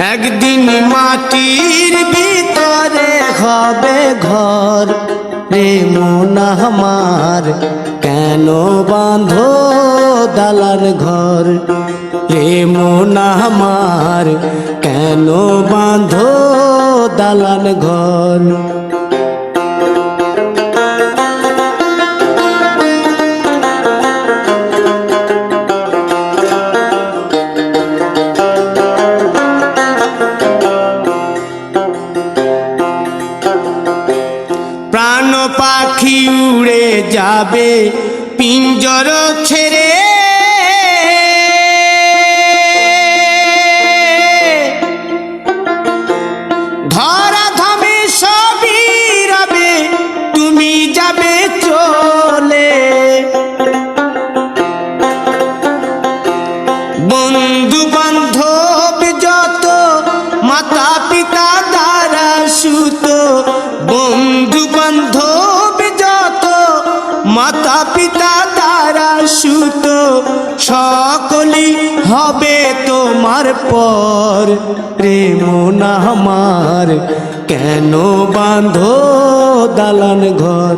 একদিন মাটির ভিতরে হবে ঘর। রে আমার, কেন বাঁধো দালার ঘর? রে আমার, কেন বাঁধো দালান ঘর? প্রাণ পাখি উড়ে যাবে পিঞ্জর ছেড়ে। ধরা রবে তুমি যাবে চলে। মাতা পিতা তারা সুত সকলি হবে তোমার পর। রে মোনা আমার, কেন বাঁধো দালান ঘর?